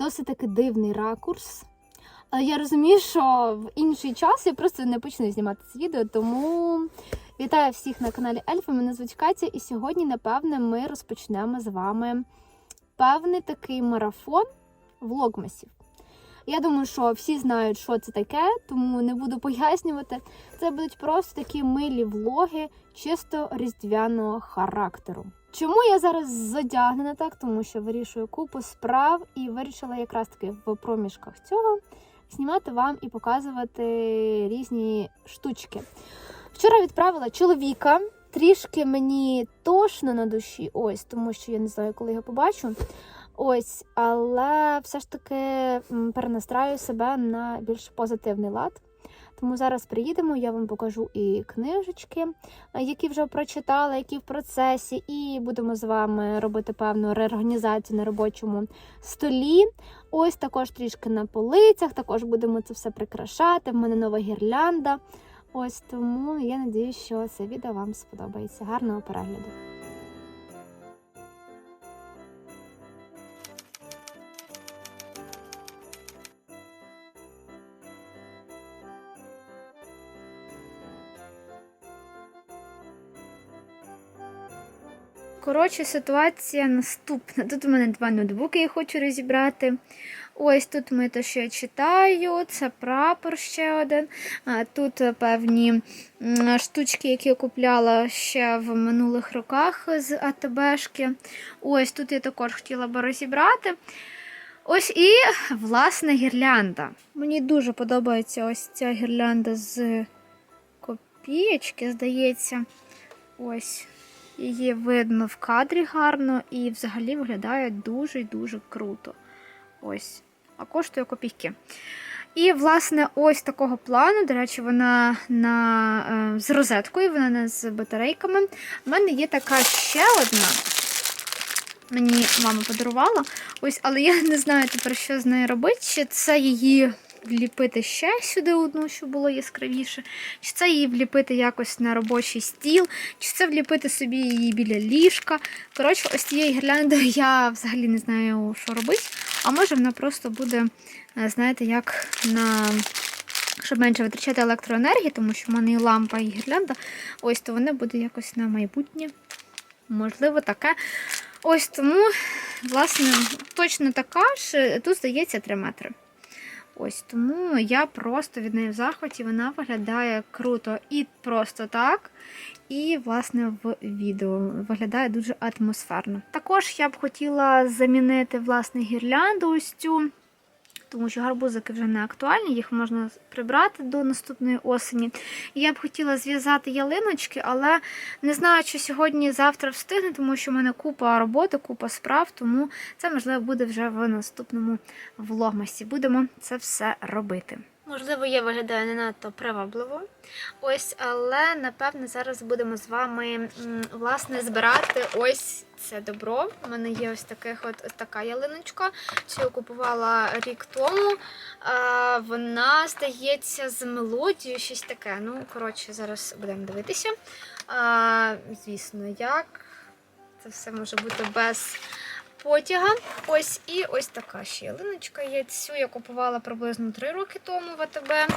досить таки дивний ракурс. Але я розумію, що в інший час я просто не почну знімати це відео, тому вітаю всіх на каналі Ельфа. Мене звуть Катя, і сьогодні, напевне, ми розпочнемо з вами певний такий марафон влогмасів. Я думаю, що всі знають, що це таке, тому не буду пояснювати. Це будуть просто такі милі влоги чисто різдвяного характеру. Чому я зараз задягнена так? Тому що вирішую купу справ і вирішила якраз таки в проміжках цього знімати вам і показувати різні штучки. Вчора відправила чоловіка. Трішки мені тошно на душі, ось, тому що я не знаю, коли його побачу. Ось, але все ж таки перенастраю себе на більш позитивний лад. Тому зараз приїдемо, я вам покажу і книжечки, е, які вже прочитала, які в процесі, і будемо з вами робити певну реорганізацію на робочому столі. Ось також трішки на полицях, також будемо це все прикрашати. В мене нова гірлянда. Ось тому я надію, що це відео вам сподобається. Гарного перегляду! Коротше, ситуація наступна. Тут у мене два ноутбуки, я хочу розібрати. Ось тут ми що я читаю, це прапор ще один. Тут е, певні штучки, які я купляла ще в минулих роках з АТБшки. Ось тут я також хотіла би розібрати. Ось і власне гірлянда. Мені дуже подобається ось ця гірлянда з копієчки, здається. Ось. Її видно в кадрі гарно і взагалі виглядає дуже-дуже круто. Ось. А коштує копійки. І, власне, ось такого плану. До речі, вона на, е, з розеткою, вона не з батарейками. У мене є така ще одна. Мені мама подарувала. Ось, але я не знаю тепер, що з нею робити. Чи це її вліпити ще сюди одну, щоб було яскравіше, чи це її вліпити якось на робочий стіл, чи це вліпити собі її біля ліжка. Коротше, ось цією гірляндою я взагалі не знаю, що робити. А може вона просто буде, е, знаєте, як на. Щоб менше витрачати електроенергії, тому що в мене і лампа, і гірлянда. Ось то вона буде якось на майбутнє. Можливо, таке. Ось тому, власне, точно така ж. Тут здається 3 метри. Ось тому я просто від неї в захваті. Вона виглядає круто і просто так. І, власне, в відео виглядає дуже атмосферно. Також я б хотіла замінити власне гірлянду ось цю. Тому що гарбузики вже не актуальні, їх можна прибрати до наступної осені. Я б хотіла зв'язати ялиночки, але не знаю, чи сьогодні-завтра встигне, тому що в мене купа роботи, купа справ, тому це можливо буде вже в наступному влогмасі. Будемо це все робити. Можливо, я виглядаю не надто привабливо. Ось, але напевне зараз будемо з вами власне збирати ось це добро. У мене є ось таких от ось така ялиночка. Цю я купувала рік тому. А, вона здається з мелодією, щось таке. Ну, коротше, зараз будемо дивитися. А, звісно, як це все може бути без потяга. Ось і ось така ще ялиночка є. Цю я купувала приблизно 3 роки тому в АТБ.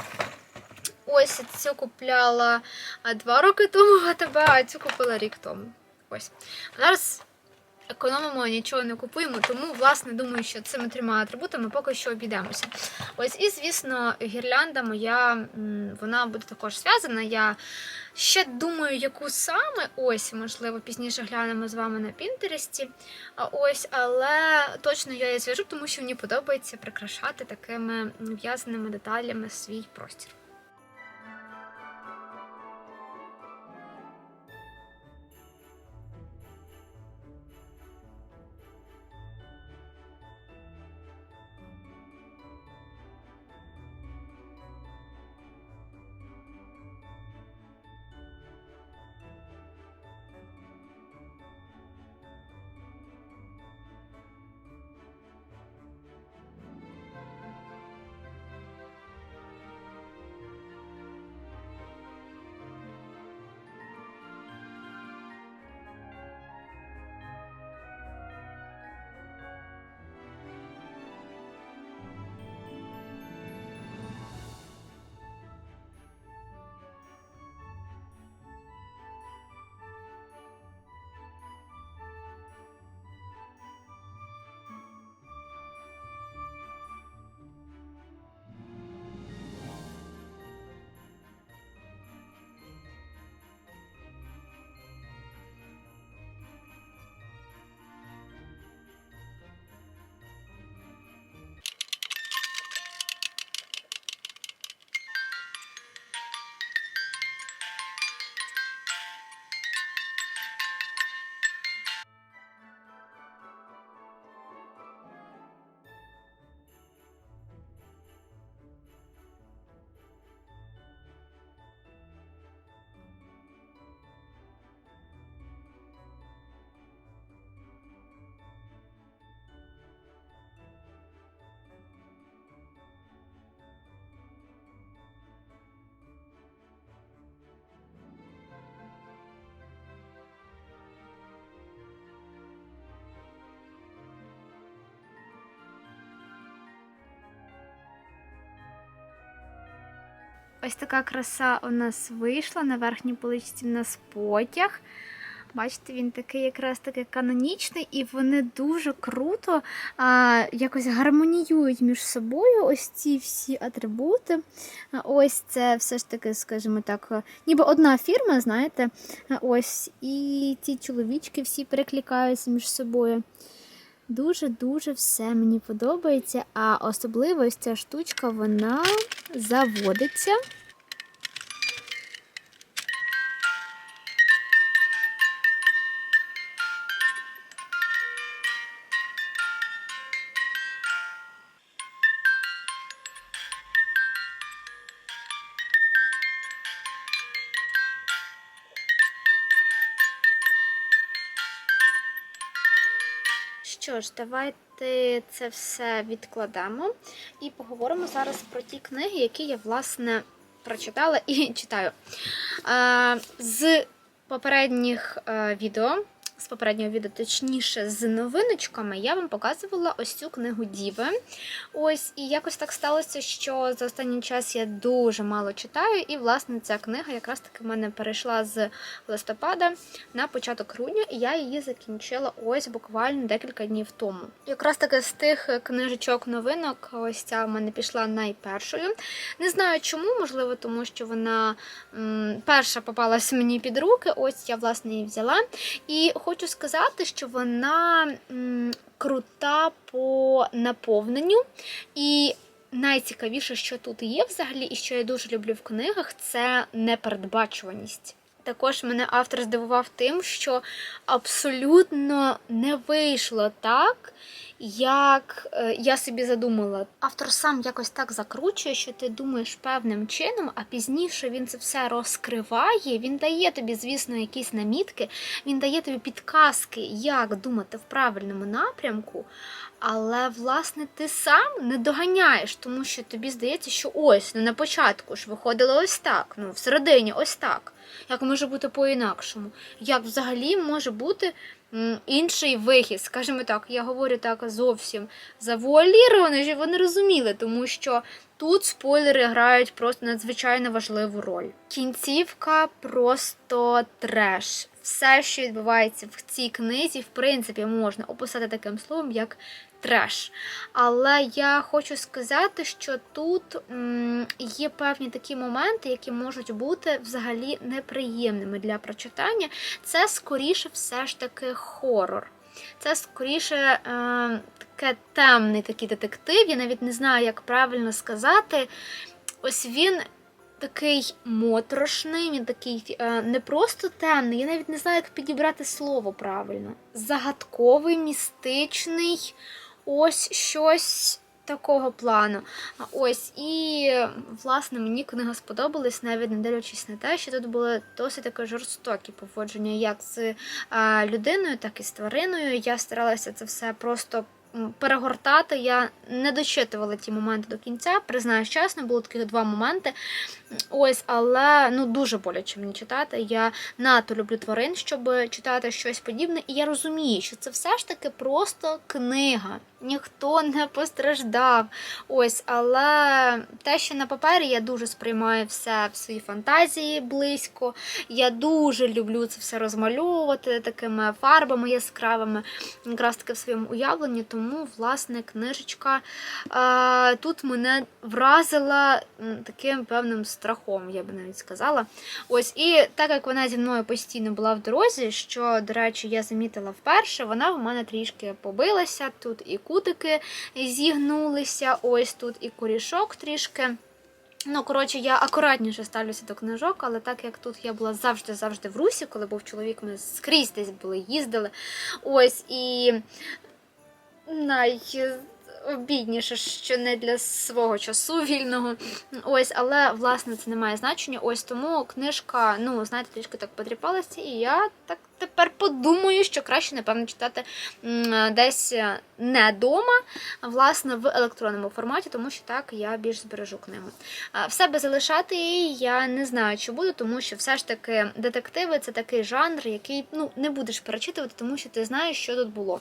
Ось цю купляла 2 роки тому в АТБ, а цю купила рік тому. Ось. Зараз економимо, нічого не купуємо, тому, власне, думаю, що цими трьома атрибутами поки що обійдемося. Ось, і, звісно, гірлянда моя, вона буде також зв'язана. Я ще думаю, яку саме ось, можливо, пізніше глянемо з вами на Пінтересті. Ось, але точно я її зв'яжу, тому що мені подобається прикрашати такими в'язаними деталями свій простір. Ось така краса у нас вийшла. На верхній поличці у нас потяг. Бачите, він такий якраз таки канонічний, і вони дуже круто а, якось гармоніюють між собою ось ці всі атрибути. Ось це все ж таки, скажімо так, ніби одна фірма, знаєте. Ось, і ці чоловічки всі перекликаються між собою. Дуже-дуже все мені подобається. А особливо ця штучка, вона заводиться. Що ж, давайте це все відкладемо і поговоримо зараз про ті книги, які я, власне, прочитала і читаю. Е, З попередніх е, відео, з попереднього відео, точніше, з новиночками, я вам показувала ось цю книгу Діви. Ось, і якось так сталося, що за останній час я дуже мало читаю, і, власне, ця книга якраз таки в мене перейшла з листопада на початок грудня, і я її закінчила ось буквально декілька днів тому. Якраз таки з тих книжечок новинок, ось ця в мене пішла найпершою. Не знаю чому, можливо, тому що вона м, перша попалась мені під руки. Ось я власне її взяла. І хочу сказати, що вона крута по наповненню. І найцікавіше, що тут є взагалі, і що я дуже люблю в книгах, це непередбачуваність. Також мене автор здивував тим, що абсолютно не вийшло так, як е, я собі задумала. Автор сам якось так закручує, що ти думаєш певним чином, а пізніше він це все розкриває. Він дає тобі, звісно, якісь намітки, він дає тобі підказки, як думати в правильному напрямку. Але, власне, ти сам не доганяєш, тому що тобі здається, що ось ну, на початку ж виходило ось так, ну всередині ось так. Як може бути по-інакшому? Як взагалі може бути інший вихід? Скажімо так, я говорю так зовсім завуаліровано, щоб вони розуміли, тому що тут спойлери грають просто надзвичайно важливу роль. Кінцівка просто треш. Все, що відбувається в цій книзі, в принципі, можна описати таким словом, як треш. Але я хочу сказати, що тут є певні такі моменти, які можуть бути взагалі неприємними для прочитання. Це скоріше все ж таки хорор. Це скоріше е, таке темний такий детектив. Я навіть не знаю, як правильно сказати. Ось він такий моторошний, він такий е, не просто темний, я навіть не знаю, як підібрати слово правильно. Загадковий, містичний, ось щось такого плану. Ось, і, власне, мені книга сподобалась, навіть не дивлячись на те, що тут були досить таке жорстокі поводження як з людиною, так і з твариною. Я старалася це все просто. Перегортати я не дочитувала ті моменти до кінця. Признаюсь чесно, було таких два моменти. Ось, але ну дуже боляче мені читати. Я надто люблю тварин, щоб читати щось подібне. І я розумію, що це все ж таки просто книга. Ніхто не постраждав. Ось, але те, що на папері, я дуже сприймаю все в своїй фантазії близько. Я дуже люблю це все розмальовувати такими фарбами яскравими, якраз таки в своєму уявленні. Тому, власне, книжечка е, тут мене вразила таким певним страхом, я би навіть сказала. Ось, і так як вона зі мною постійно була в дорозі, що, до речі, я замітила вперше, вона в мене трішки побилася. Тут і кутики зігнулися, ось тут і корішок трішки. Ну, коротше, я акуратніше ставлюся до книжок, але так як тут я була завжди-завжди в русі, коли був чоловік, ми скрізь десь були, їздили. Ось і найобідніше, що не для свого часу вільного. Ось, але власне це не має значення. Ось тому книжка, ну, знаєте, трішки так потріпалася, і я так тепер подумаю, що краще, напевно, читати десь е, не вдома, а власне в електронному форматі, тому що так я більш збережу книгу. В себе залишати її я не знаю, чи буду, тому що все ж таки детективи це такий жанр, який ну не будеш перечитувати, тому що ти знаєш, що тут було.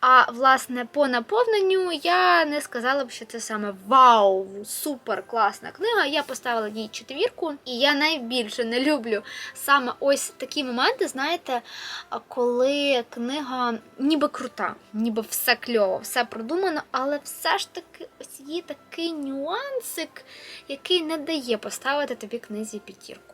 А власне, по наповненню я не сказала б, що це саме вау, супер класна книга. Я поставила їй четвірку, і я найбільше не люблю саме ось такі моменти, знаєте, коли книга ніби крута, ніби все кльово, все продумано, але все ж таки ось є такий нюансик, який не дає поставити тобі книзі п'ятірку.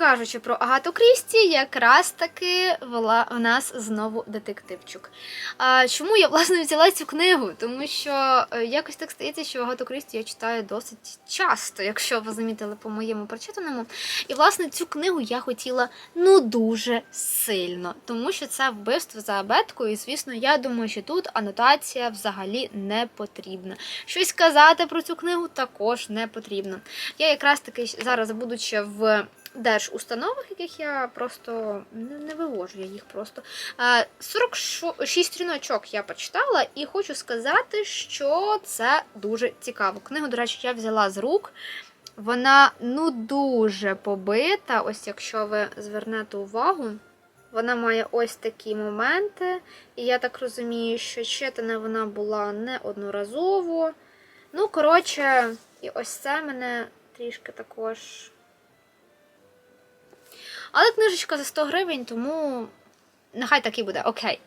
Кажучи про Агату Крісті, якраз таки вела у нас знову детективчик. А чому я власне взяла цю книгу? Тому що е, якось так стається, що Агату Крісті я читаю досить часто, якщо ви замітили по моєму прочитаному. І власне цю книгу я хотіла ну дуже сильно, тому що це вбивство за абеткою. І звісно, я думаю, що тут анотація взагалі не потрібна. Щось казати про цю книгу також не потрібно. Я якраз таки зараз, будучи в держустановах, яких я просто не, вивожу, я їх просто. Е, 46 стріночок я почитала, і хочу сказати, що це дуже цікаво. Книгу, до речі, я взяла з рук. Вона ну дуже побита. Ось якщо ви звернете увагу, вона має ось такі моменти. І я так розумію, що читана вона була неодноразово. Ну, коротше, і ось це мене трішки також. Але книжечка за 100 гривень, тому нехай так і буде, окей.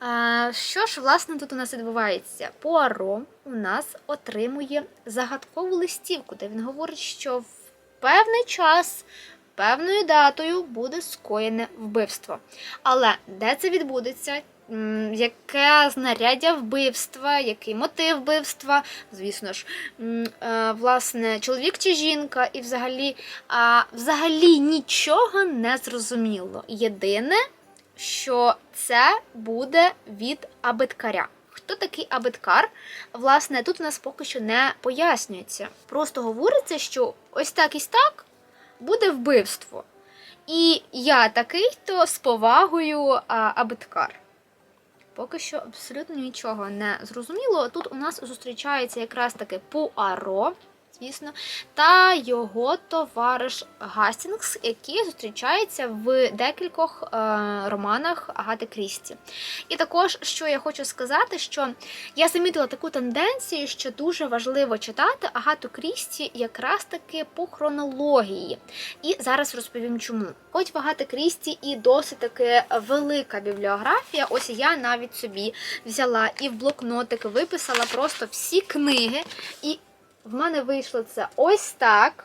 А, що ж, власне, тут у нас відбувається? Пуаро у нас отримує загадкову листівку, де він говорить, що в певний час. Певною датою буде скоєне вбивство. Але де це відбудеться? Яке знаряддя вбивства, який мотив вбивства, звісно ж, е, власне, чоловік чи жінка, і взагалі, взагалі нічого не зрозуміло. Єдине, що це буде від абиткаря. Хто такий абиткар? Власне, тут у нас поки що не пояснюється. Просто говориться, що ось так і так буде вбивство. І я такий, то з повагою абиткар. Поки що абсолютно нічого не зрозуміло. Тут у нас зустрічається якраз таки Пуаро, звісно, та його товариш Гастінгс, який зустрічається в декількох е, романах Агати Крісті. І також, що я хочу сказати, що я замітила таку тенденцію, що дуже важливо читати Агату Крісті якраз таки по хронології. І зараз розповім чому. Хоч в Агати Крісті і досить таки велика бібліографія, ось я навіть собі взяла і в блокнотик виписала просто всі книги. І в мене вийшло це ось так.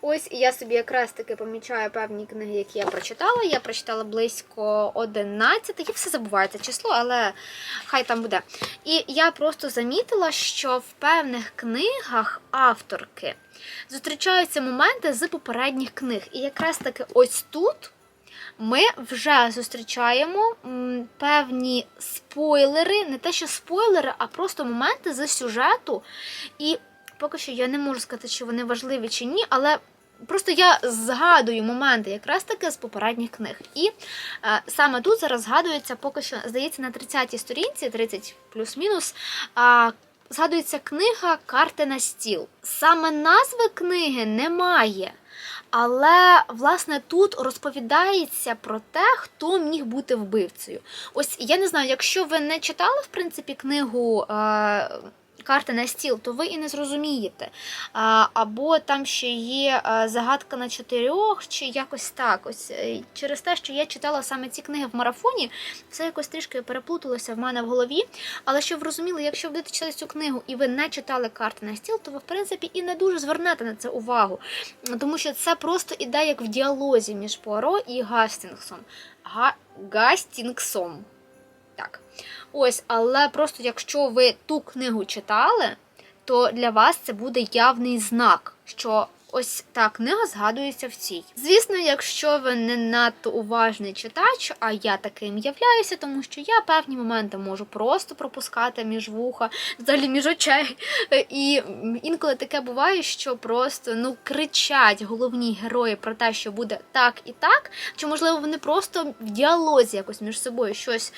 Ось я собі якраз таки помічаю певні книги, які я прочитала. Я прочитала близько 11, я все забуваю це число, але хай там буде. І я просто замітила, що в певних книгах авторки зустрічаються моменти з попередніх книг. І якраз таки ось тут. Ми вже зустрічаємо певні спойлери, не те, що спойлери, а просто моменти з сюжету. І поки що я не можу сказати, чи вони важливі чи ні, але просто я згадую моменти якраз таки з попередніх книг. І е, саме тут зараз згадується, поки що, здається, на 30-й сторінці, 30 плюс-мінус. Е, Згадується книга Карти на стіл. Саме назви книги немає. Але власне тут розповідається про те, хто міг бути вбивцею. Ось я не знаю, якщо ви не читали в принципі книгу. Е- Карти на стіл, то ви і не зрозумієте. Або там ще є загадка на чотирьох, чи якось так. Ось е, через те, що я читала саме ці книги в марафоні, все якось трішки переплуталося в мене в голові. Але щоб ви розуміли, якщо ви будете читати цю книгу і ви не читали карти на стіл, то ви в принципі і не дуже звернете на це увагу. Тому що це просто іде як в діалозі між Пуаро і Гастінгсом. Га... Гастінгсом. Так. Ось, але просто якщо ви ту книгу читали, то для вас це буде явний знак, що ось так книга згадується в цій. Звісно, якщо ви не надто уважний читач, а я таким являюся, тому що я певні моменти можу просто пропускати між вуха, взагалі між очей. І інколи таке буває, що просто ну кричать головні герої про те, що буде так і так, чи можливо вони просто в діалозі якось між собою щось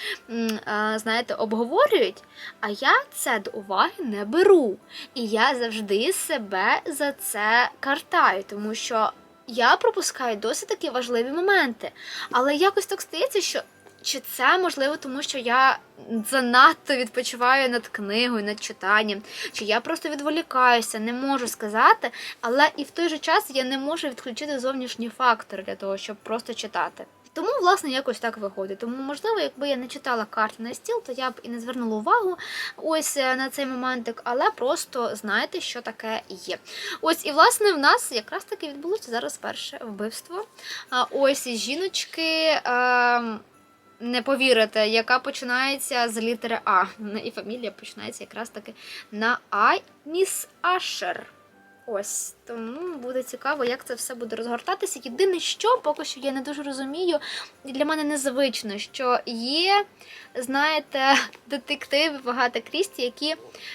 знаєте обговорюють. А я це до уваги не беру. І я завжди себе за це картаю, тому що я пропускаю досить такі важливі моменти. Але якось так стається, що. Чи це можливо, тому що я занадто відпочиваю над книгою, над читанням, чи я просто відволікаюся, не можу сказати, але і в той же час я не можу відключити зовнішні фактори для того, щоб просто читати. Тому, власне, якось так виходить. Тому, можливо, якби я не читала карти на стіл, то я б і не звернула увагу ось е, на цей моментик, але просто знаєте, що таке є. Ось, і власне в нас якраз таки відбулося зараз перше вбивство. Ось жіночки. ем, не повірите, яка починається з літери А. І фамілія починається якраз таки на А. Міс Ашер. Ось тому буде цікаво, як це все буде розгортатися. Єдине, що поки що я не дуже розумію, і для мене незвично, що є, знаєте, детективи багато крісті, які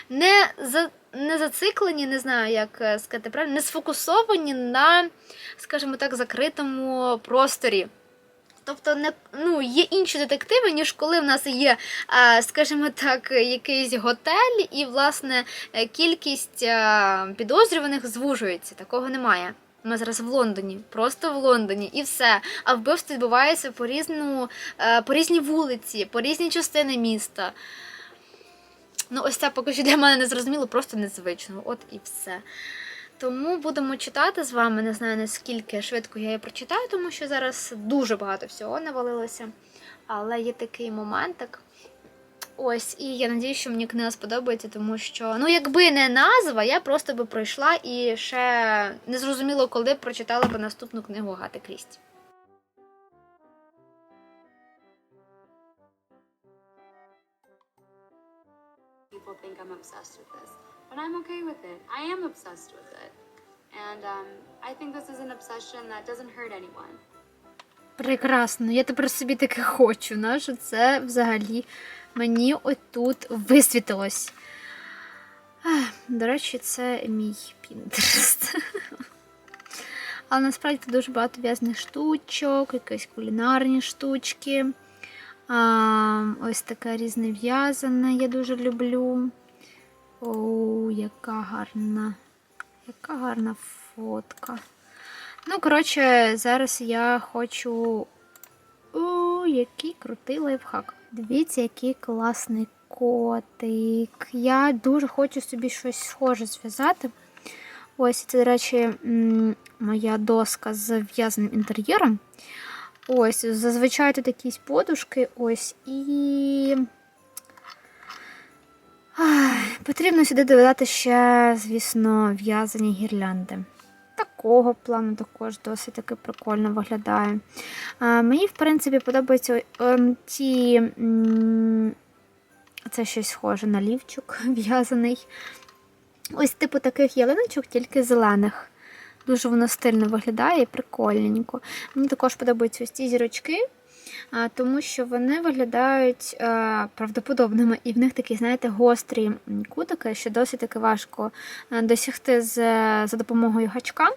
не за. Не зациклені, не знаю, як е, сказати правильно, не сфокусовані на, скажімо так, закритому просторі. Тобто, не ну є інші детективи, ніж коли в нас є, скажімо так, якийсь готель, і власне е, кількість підозрюваних звужується. Такого немає. Ми зараз в Лондоні, просто в Лондоні, і все. А вбивство відбувається по різну, е, по різній вулиці, по різні частини міста. Ну, ось це поки що для мене не зрозуміло, просто незвично. От і все. Тому будемо читати з вами. Не знаю наскільки швидко я її прочитаю, тому що зараз дуже багато всього навалилося. Але є такий моментик. Ось, і я надію, що мені книга сподобається, тому що, ну, якби не назва, я просто би пройшла і ще не зрозуміло, коли б прочитала би наступну книгу Гати Крісті. people think I'm obsessed with this, but I'm okay with it. I am obsessed with it. And um, I think this is an obsession that doesn't hurt anyone. Прекрасно, я тепер собі таке хочу. Нащо це взагалі мені отут висвітилось. Ех, До речі, це мій Пінтерест. Але насправді тут дуже багато в'язних штучок, якісь кулінарні штучки. А, ось таке різне в'язане я дуже люблю. О, яка гарна, яка гарна фотка. Ну, коротше, зараз я хочу. О, який крутий лайфхак. Дивіться, який класний котик. Я дуже хочу собі щось схоже зв'язати. Ось це, до речі, моя доска з в'язаним інтер'єром. Ось, зазвичай тут якісь подушки, ось, і. Потрібно сюди додати ще, звісно, в'язані гірлянди. Такого плану також досить таки прикольно виглядає. А, мені, в принципі, подобаються ем, ті. Це щось схоже на лівчик в'язаний. Ось типу таких ялиночок, тільки зелених. Дуже воно стильно виглядає і прикольненько. Мені також подобаються ось ці зірочки, тому що вони виглядають а, правдоподобними, і в них такі, знаєте, гострі кутики, що досить таки важко досягти з, за допомогою гачка.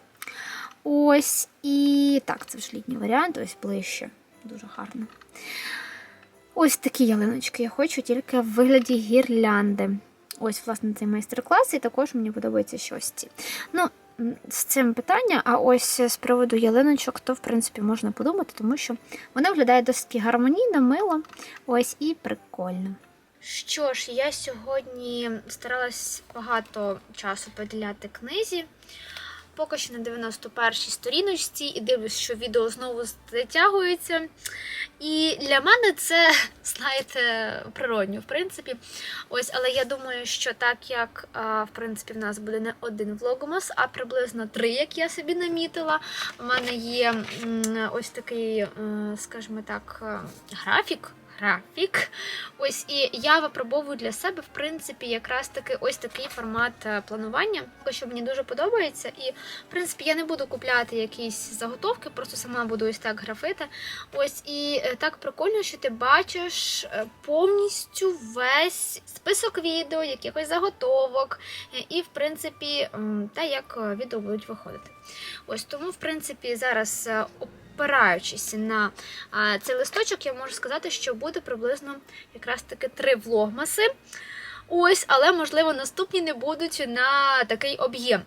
Ось і так, це вже літній варіант, ось ближче. Дуже гарно. Ось такі ялиночки я хочу, тільки в вигляді гірлянди. Ось, власне, цей майстер-клас, і також мені подобається щось ці. Ну, з цим питання, а ось з приводу ялиночок, то в принципі можна подумати, тому що вона виглядає досить гармонійно, мило, ось і прикольно. Що ж, я сьогодні старалась багато часу поділяти книзі. Поки що на 91-й сторіночці, і дивлюсь, що відео знову затягується. І для мене це, знаєте, природньо, в принципі. Ось, але я думаю, що так як в принципі в нас буде не один влогмас, а приблизно три, як я собі намітила. У мене є ось такий, е, скажімо так, е, графік. Графік. Ось і я випробовую для себе, в принципі, якраз таки ось такий формат е, планування, що мені дуже подобається. І, в принципі, я не буду купляти якісь заготовки, просто сама буду ось так графити. Ось і е, так прикольно, що ти бачиш е, повністю весь список відео, якихось заготовок, і, в принципі, те, як відео будуть виходити. Ось тому, в принципі, зараз. Опираючись на цей листочок, я можу сказати, що буде приблизно якраз таки три влогмаси. Ось, але можливо наступні не будуть на такий об'єм.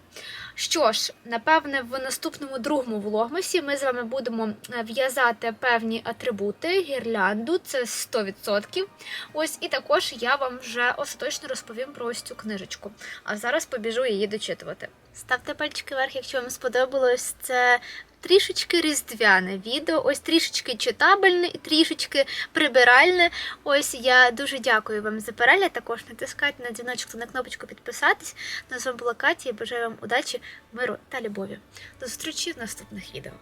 Що ж, напевне, в наступному другому влогмасі ми з вами будемо е, в'язати певні атрибути, гірлянду, це 100%. Ось, і також я вам вже остаточно розповім про ось цю книжечку. А зараз побіжу її дочитувати. Ставте пальчики вверх, якщо вам сподобалось це трішечки різдвяне відео, ось трішечки читабельне і трішечки прибиральне. Ось я дуже дякую вам за перегляд. Також натискайте на дзвіночок на кнопочку підписатись. На вами була Катя і бажаю вам удачі, миру та любові. До зустрічі в наступних відео.